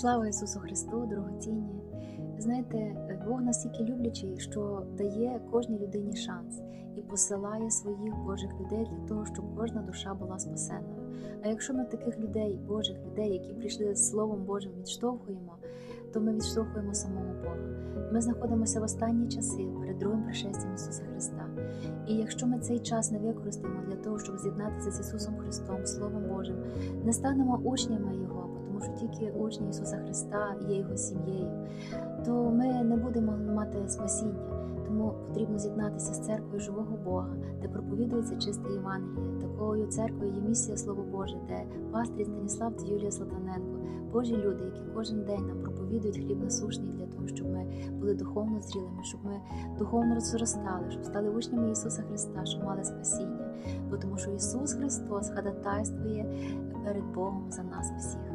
Слава Ісусу Христу, дорогоцінні! Знаєте, Бог настільки люблячий, що дає кожній людині шанс і посилає своїх Божих людей для того, щоб кожна душа була спасеною. А якщо ми таких людей, Божих людей, які прийшли з Словом Божим, відштовхуємо, то ми відштовхуємо самого Бога. Ми знаходимося в останні часи перед другим пришестям Ісуса Христа. І якщо ми цей час не використаємо для того, щоб з'єднатися з Ісусом Христом, Словом Божим, не станемо учнями Його, тому що тільки учні Ісуса Христа є Його сім'єю, то ми не будемо мати спасіння. Потрібно з'єднатися з церквою живого Бога, де проповідується чисте Євангеліє. Такою церквою є місія Слово Боже, де пастрі Станіслав та Юлія Слатаненко, Божі люди, які кожен день нам проповідують хліб насушний для того, щоб ми були духовно зрілими, щоб ми духовно розростали, щоб стали учнями Ісуса Христа, щоб мали спасіння. Бо тому що Ісус Христос ходатайствує перед Богом за нас всіх.